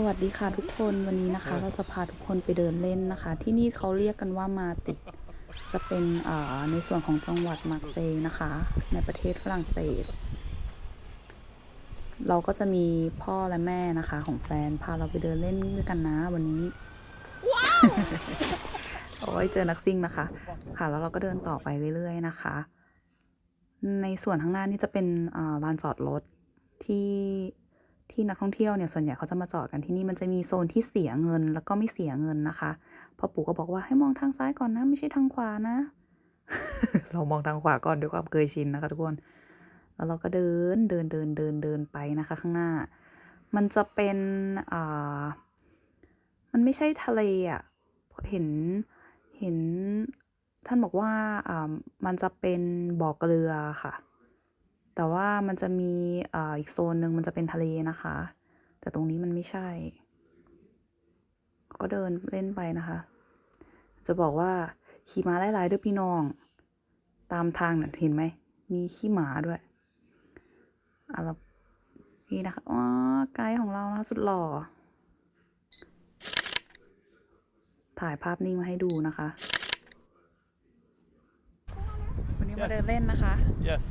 สวัสดีค่ะทุกคนวันนี้นะคะ เราจะพาทุกคนไปเดินเล่นนะคะ ที่นี่เขาเรียกกันว่ามาติกจะเป็นอ่าในส่วนของจังหวัดมาร์กเซย์นะคะ ในประเทศฝรั่งเศส เราก็จะมีพ่อและแม่นะคะของแฟนพาเราไปเดินเล่นด้วยกันนะวันนี้ โอ้ยเจอนักซิ่งนะคะ ค่ะ แล้วเราก็เดินต่อไปเรื่อยๆนะคะ ในส่วนข้างหน้านี่จะเป็นอ่าลานจอดรถที่ ที่นักท่องเที่ยวเนี่ยส่วนใหญ่เขาจะมาจอดกันที่นี่มันจะมีโซนที่เสียเงินแล้วก็ไม่เสียเงินนะคะพ่อปู่ก็บอกว่าให้มองทางซ้ายก่อนนะ ไม่ใช่ทางขวานะ เรามองทางขวาก่อนด้วยความเคยชินนะคะทุกคนแล้วเราก็เดินเดินเดินเดินเดินไปนะคะ ข้างหน้า มันจะเป็นอ่ามันไม่ใช่ทะเลอะเห็นเห็นท่านบอกว่าอ่ามันจะเป็นบ่อเกลือค่ะ แต่ว่ามันจะมีอ่าอีกโซนหนึ่งมันจะเป็นทะเลนะคะ แต่ตรงนี้มันไม่ใช่ ก็เดินเล่นไปนะคะ จะบอกว่าขี่ม้าหลายๆด้วยพี่น้อง ตามทางน่ะเห็นไหม มีขี้หมาด้วยอะเรานี่นะคะ อ๋อ ไกด์ของเรานะคะสุดหล่อ ถ่ายภาพนิ่งมาให้ดูนะคะ วันนี้มาเดินเล่นนะคะ Yes.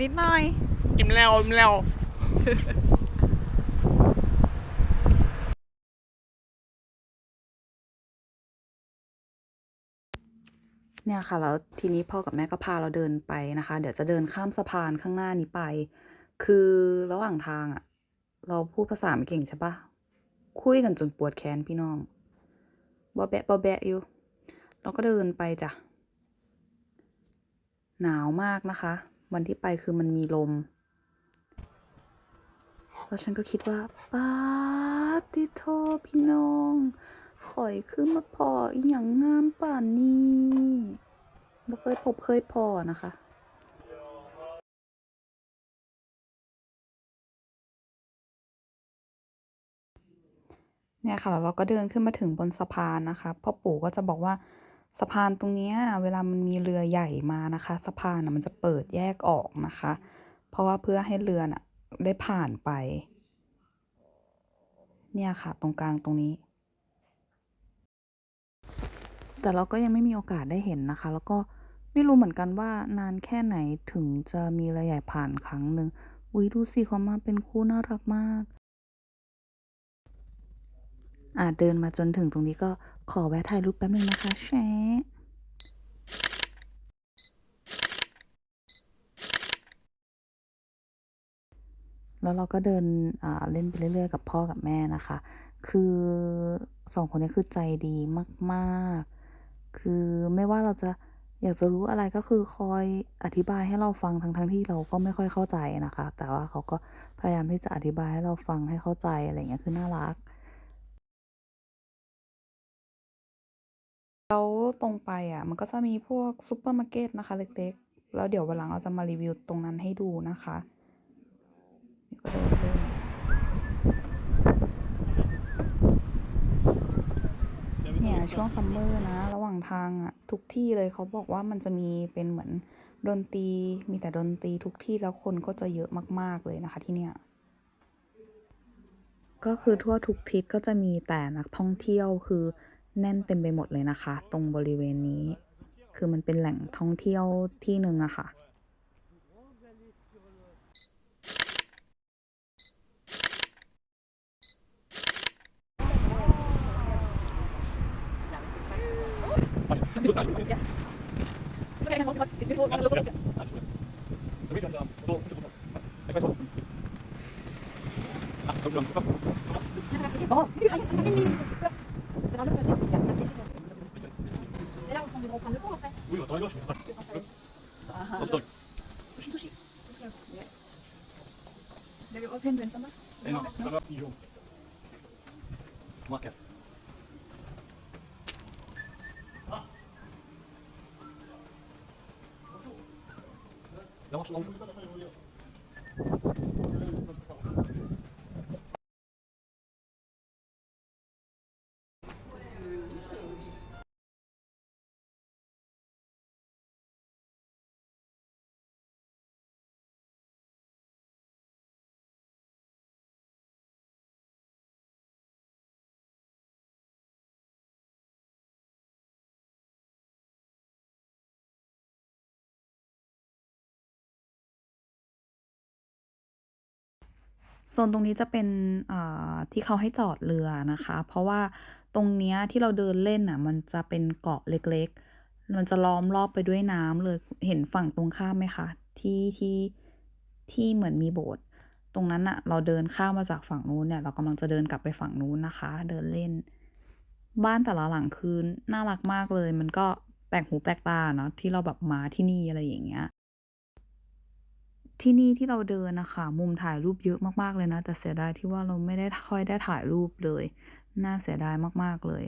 นิดหน่อย อิ่มแล้วอิ่มแล้วเนี่ยค่ะแล้วทีนี้พ่อกับแม่ก็พาเราเดินไปนะคะ เดี๋ยวจะเดินข้ามสะพานข้างหน้านี้ไป คือระหว่างทางอะ่ะเราพูดภาษาไม่เก่งใช่ปะคุยกันจนปวดแขนพี่น้อง บอแบะบอแบะอยู่ เราก็เดินไปจ้ะ หนาวมากนะคะ วันที่ไปคือมันมีลม แล้วฉันก็คิดว่าปาติโทพี่น้องข่อยคือมาพออีหยังงามป่านนี้บ่เคยพบเคยพอนะคะ เนี่ยค่ะแล้วเราก็เดินขึ้นมาถึงบนสะพานนะคะพ่อปู่ก็จะบอกว่าสะพานตรงนี้เวลามันมีเรือใหญ่มานะคะ สะพานน่ะมันจะเปิดแยกออกนะคะ เพราะว่าเพื่อให้เรือน่ะได้ผ่านไป เนี่ยค่ะตรงกลางตรงนี้ แต่เราก็ยังไม่มีโอกาสได้เห็นนะคะ แล้วก็ไม่รู้เหมือนกันว่านานแค่ไหนถึงจะมีเรือใหญ่ผ่านครั้งหนึ่งอุ้ยดูสิเขามาเป็นคู่น่ารักมาก อ่าเดินมาจนถึงตรงนี้ก็ขอแวะถ่ายรูปแป๊บนึงนะคะแชะแล้วเราก็เดินเล่นไปเรื่อยๆ กับพ่อกับแม่นะคะ คือสองคนนี้คือใจดีมากๆ คือไม่ว่าเราจะอยากจะรู้อะไรก็คือคอยอธิบายให้เราฟังทั้งๆที่เราก็ไม่ค่อยเข้าใจนะคะ แต่ว่าเขาก็พยายามที่จะอธิบายให้เราฟังให้เข้าใจอะไรอย่างเงี้ยคือน่ารัก แล้วตรงไปอะมันก็จะมีพวกซูเปอร์มาร์เก็ตนะคะเล็กๆ แล้วเดี๋ยววันหลังเราจะมารีวิวตรงนั้นให้ดูนะคะนี่ก็เดินเล่นเนี่ยช่วงซัมเมอร์นะ ระหว่างทางอะทุกที่เลยเขาบอกว่ามันจะมีเป็นเหมือนดนตรีมีแต่ดนตรีทุกที่แล้วคนก็จะเยอะมากๆเลยนะคะที่เนี่ยก็คือทั่วทุกทิศก็จะมีแต่นักท่องเที่ยวคือ แน่นเต็มไปหมดเลยนะคะ ตรงบริเวณนี้ คือมันเป็นแหล่งท่องเที่ยวที่หนึ่งอะค่ะ Et Attends, je vais pas. Attends. Non, ça va, pigeon. Moi, 4. Ah. Bonjour. Non, je suis dans le โซนตรงนี้จะเป็นเอ่อที่เขาให้จอดเรือนะคะ เพราะว่าตรงเนี้ยที่เราเดินเล่นอะ มันจะเป็นเกาะเล็กๆ มันจะล้อมรอบไปด้วยน้ำเลยเห็นฝั่งตรงข้ามไหมคะ ที่ที่ที่เหมือนมีโบสถ์ตรงนั้นอะเราเดินข้ามมาจากฝั่งนู้นเนี่ย เรากำลังจะเดินกลับไปฝั่งนู้นนะคะ เดินเล่น บ้านแต่ละหลังคือน่ารักมากเลย มันก็แปลกหูแปลกตาเนาะที่เราแบบมาที่นี่อะไรอย่างเงี้ย ที่นี่ที่เราเดินนะคะมุมถ่ายรูปเยอะมากๆเลยนะ แต่เสียดายที่ว่าเราไม่ได้ค่อยได้ถ่ายรูปเลย น่าเสียดายมากๆเลย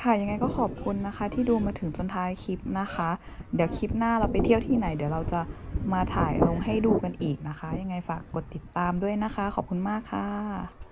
ค่ะยังไงก็ขอบคุณนะคะ ที่ดูมาถึงจนท้ายคลิปนะคะ เดี๋ยวคลิปหน้าเราไปเที่ยวที่ไหน เดี๋ยวเราจะ มาถ่ายลงให้ดูกันอีกนะคะ ยังไงฝากกดติดตามด้วยนะคะ ขอบคุณมากค่ะ